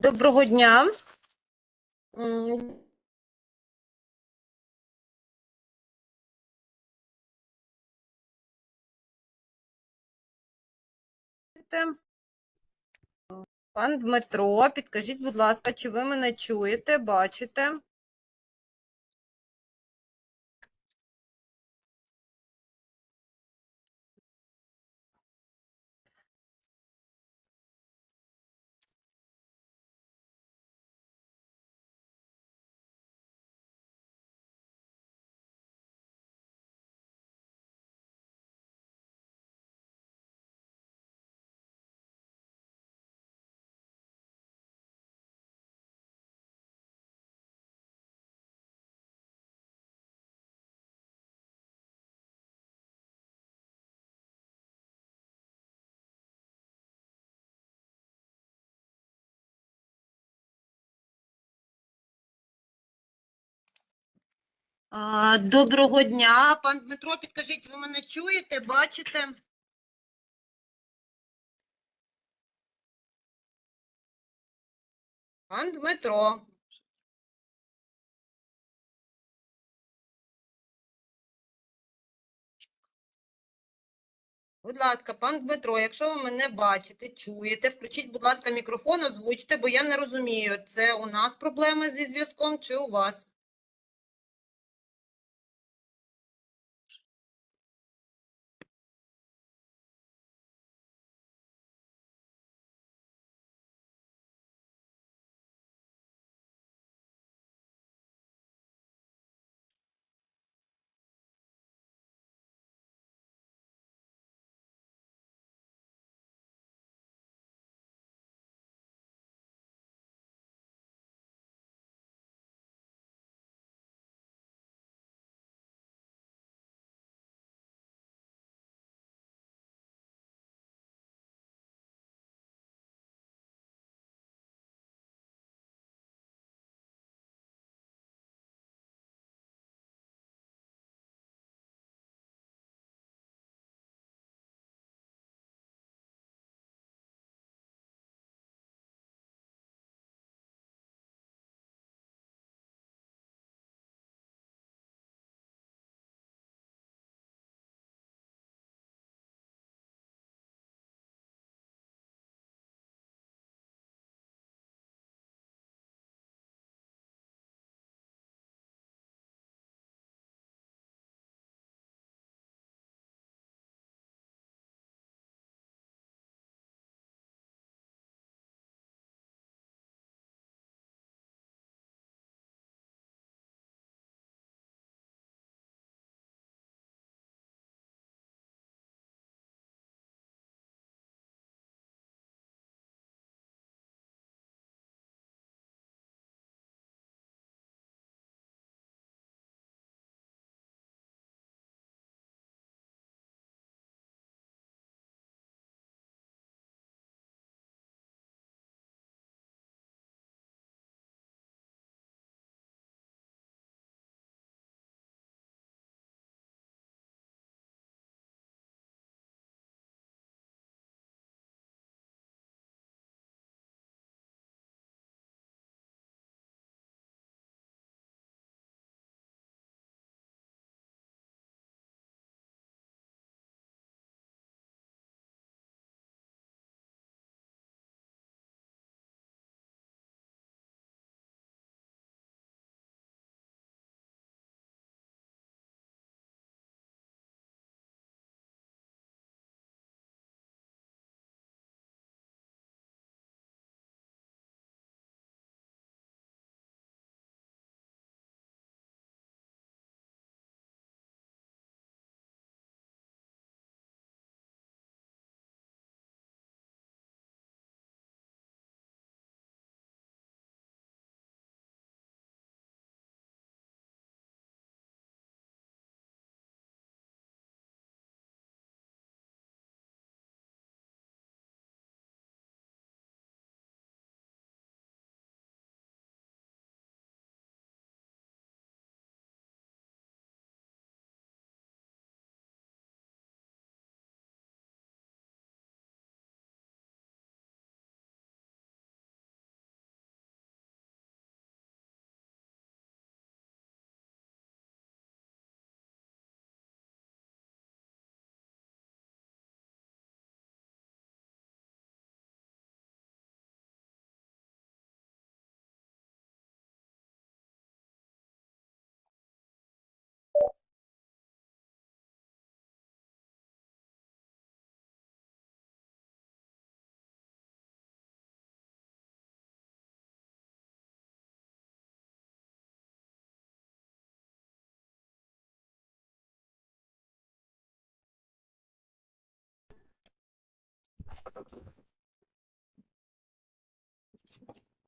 Доброго дня. Пан Дмитро, підкажіть, будь ласка, чи ви мене чуєте, бачите? Доброго дня, пан Дмитро, підкажіть, ви мене чуєте, бачите? Пан Дмитро. Будь ласка, пан Дмитро, якщо ви мене бачите, чуєте, включіть, будь ласка, мікрофон, озвучте, бо я не розумію, це у нас проблеми зі зв'язком чи у вас?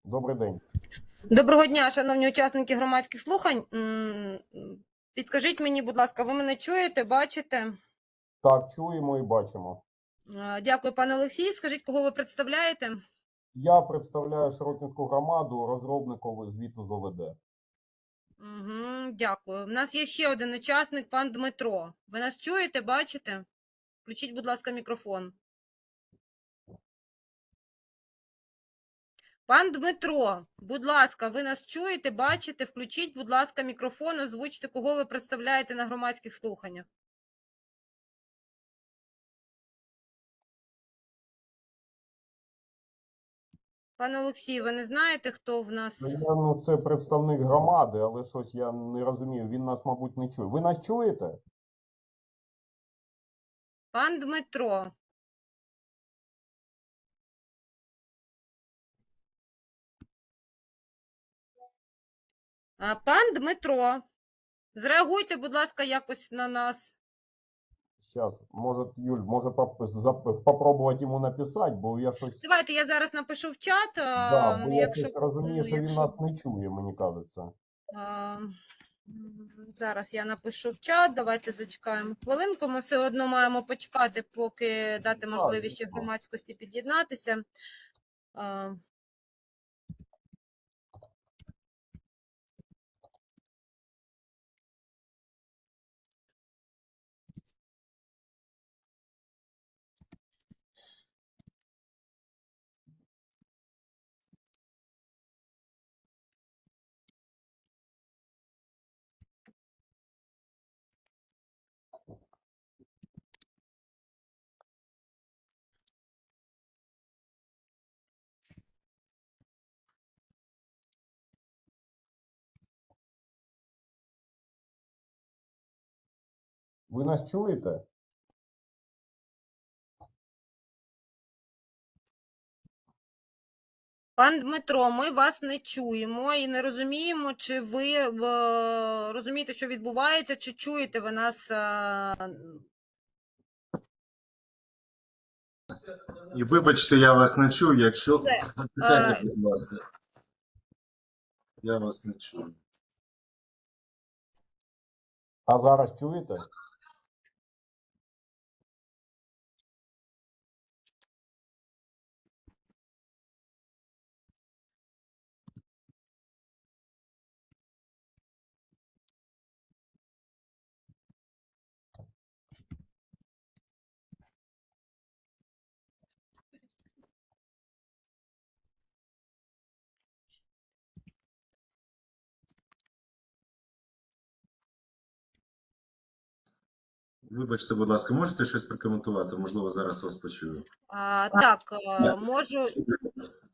Добрий день. Доброго дня, шановні учасники громадських слухань. Підкажіть мені, будь ласка, ви мене чуєте, бачите? Так, чуємо і бачимо. Дякую, пане Олексій. Скажіть, кого ви представляєте? Я представляю Широкінську громаду розробникову звіту з ОВД. Угу, дякую. У нас є ще один учасник, пан Дмитро. Ви нас чуєте, бачите? Включіть, будь ласка, мікрофон. Пан Дмитро, будь ласка, ви нас чуєте, бачите? Включіть, будь ласка, мікрофон, озвучте, кого ви представляєте на громадських слуханнях. Пане Олексій, ви не знаєте, хто в нас? Ну, ну, це представник громади, але щось я не розумію. Він нас, мабуть, не чує. Ви нас чуєте? Пан Дмитро. Пан Дмитро, зреагуйте, будь ласка, якось на нас. Зараз, може, Юль, може попробувати йому написати, бо я щось. Давайте я зараз напишу в чат. Да, бо я якщо, щось розумію, ну, що він нас не чує, мені кажеться. а, зараз я напишу в чат. Давайте зачекаємо хвилинку. Ми все одно маємо почекати, поки дати можливість громадськості під'єднатися. Ви нас чуєте? Пан Дмитро, ми вас не чуємо і не розуміємо, чи ви е, розумієте, що відбувається, чи чуєте ви нас. е, І вибачте, я вас не чую, якщо Е. будь ласка. Я вас не чую. А зараз чуєте? Вибачте, будь ласка, можете щось прокоментувати? Можливо, зараз вас почую. А, так, е, можу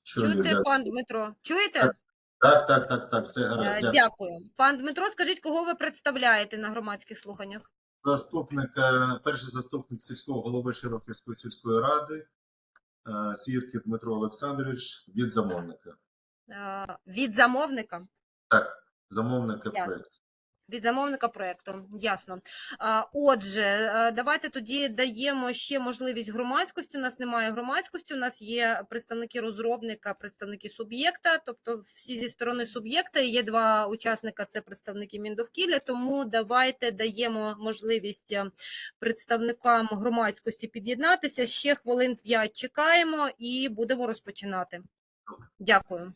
Чую, чути, да. пан Дмитро. Чуєте? Так, Так, так, так, так, все Е, гаразд. Дякую. Дякую. Пан Дмитро, скажіть, кого ви представляєте на громадських слуханнях? Заступник, е, перший заступник сільського голови Широківської сільської ради, е, Сіркін Дмитро Олександрович від замовника. Е, Від замовника? Так, замовника проєкту. Від замовника проекту, ясно. Отже, е, давайте тоді даємо ще можливість громадськості. У нас немає громадськості, у нас є представники розробника, представники суб'єкта, тобто всі зі сторони суб'єкта. Є два учасника, це представники Міндовкілля. Тому давайте даємо можливість е, представникам громадськості під'єднатися. Ще хвилин 5 чекаємо і будемо розпочинати. Дякую.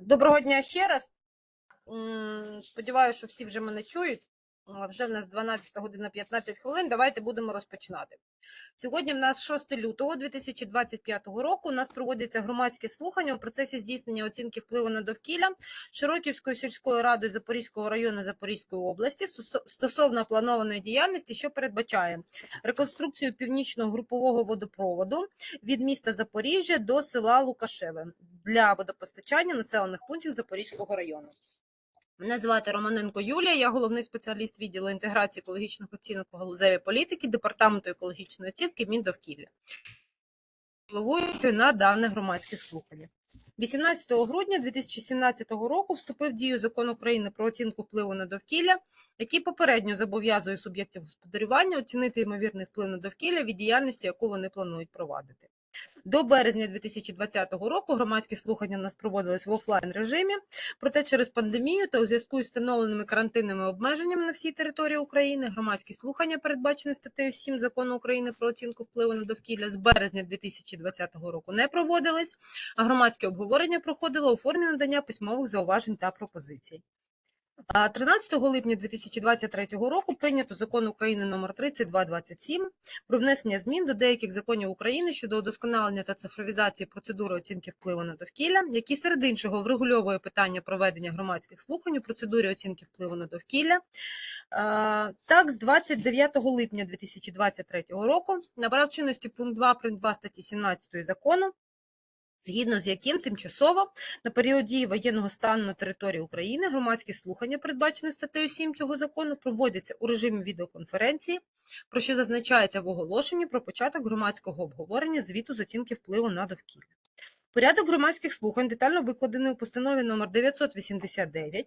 Доброго дня ще раз. Сподіваюся, що всі вже мене чують. Вже в нас 12 година 15 хвилин. Давайте будемо розпочинати. Сьогодні в нас 6 лютого 2025 року. У нас проводяться громадські слухання у процесі здійснення оцінки впливу на довкілля Широківською сільською радою Запорізького району Запорізької області стосовно планованої діяльності, що передбачає реконструкцію північного групового водопроводу від міста Запоріжжя до села Лукашеве для водопостачання населених пунктів Запорізького району. Мене звати Романенко Юлія, я головний спеціаліст відділу інтеграції екологічних оцінок у галузевій політики Департаменту екологічної оцінки Міндовкілля. Головуючи на даних громадських слуханнях. 18 грудня 2017 року вступив в дію закон України про оцінку впливу на довкілля, який попередньо зобов'язує суб'єктів господарювання оцінити ймовірний вплив на довкілля від діяльності, яку вони планують провадити. До березня 2020 року громадські слухання у нас проводились в офлайн режимі. Проте через пандемію та у зв'язку із встановленими карантинними обмеженнями на всій території України громадські слухання, передбачені статтею 7 закону України про оцінку впливу на довкілля з березня 2020 року не проводились, а громадське обговорення проходило у формі надання письмових зауважень та пропозицій. А 13 липня 2023 року прийнято закон України номер 3227 про внесення змін до деяких законів України щодо удосконалення та цифровізації процедури оцінки впливу на довкілля, який серед іншого врегульовує питання проведення громадських слухань у процедурі оцінки впливу на довкілля. Так, з 29 липня 2023 року набрав чинності пункт 2 прим. 2 статті 17 закону, згідно з яким тимчасово на період дії воєнного стану на території України громадські слухання, передбачені статтею 7 цього закону, проводяться у режимі відеоконференції, про що зазначається в оголошенні про початок громадського обговорення звіту з оцінки впливу на довкілля. Порядок громадських слухань детально викладений у постанові номер 989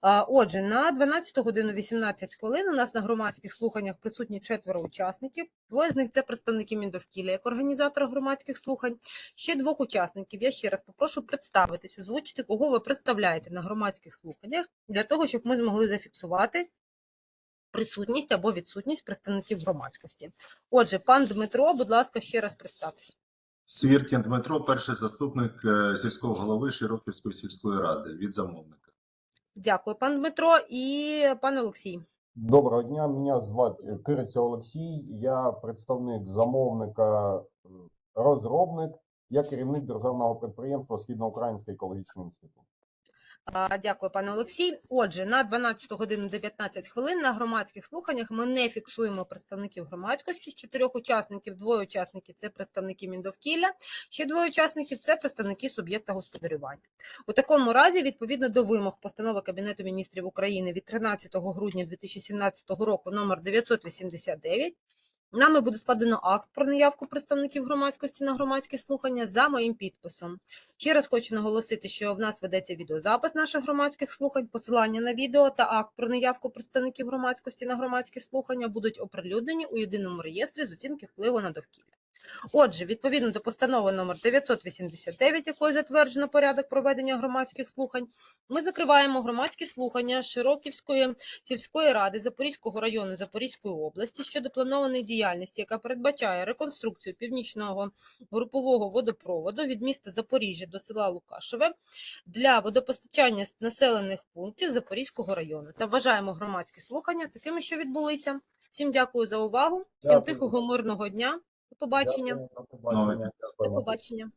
Отже, на 12 годину 18 хвилин у нас на громадських слуханнях присутні четверо учасників. Двоє з них це представники Міндовкілля як організатора громадських слухань. Ще двох учасників я ще раз попрошу представитись, озвучити, кого ви представляєте на громадських слуханнях, для того, щоб ми змогли зафіксувати присутність або відсутність представників громадськості. Отже, пан Дмитро, будь ласка, ще раз представтесь. Свіркін Дмитро, перший заступник е, сільського голови Широківської сільської ради від замовника. Дякую, пан Дмитро і пан Олексій. Доброго дня, мене звати Кириця Олексій, я представник замовника, е, розробник, я керівник державного підприємства Східноукраїнський екологічний інститут. Дякую, пане Олексій. Отже, на 12 годину 19 хвилин на громадських слуханнях ми не фіксуємо представників громадськості. З чотирьох учасників двоє учасників це представники Міндовкілля, ще двоє учасників це представники суб'єкта господарювання. У такому разі, відповідно до вимог постанови Кабінету міністрів України від 13 грудня 2017 року номер 989, Нами буде складено акт про наявку представників громадськості на громадські слухання за моїм підписом. Ще раз хочу наголосити, що в нас ведеться відеозапис наших громадських слухань, посилання на відео та акт про наявку представників громадськості на громадські слухання будуть оприлюднені у єдиному реєстрі з оцінки впливу на довкілля. Отже, відповідно до постанови номер 989, якою затверджено порядок проведення громадських слухань, ми закриваємо громадські слухання Широківської сільської ради Запорізького району Запорізької області щодо планованої діяльності, яка передбачає реконструкцію північного групового водопроводу від міста Запоріжжя до села Лукашеве для водопостачання населених пунктів Запорізького району. Та вважаємо громадські слухання такими, що відбулися. Всім дякую за увагу. Всім Дякую. тихого мирного дня. До побачення. Дякую. До побачення.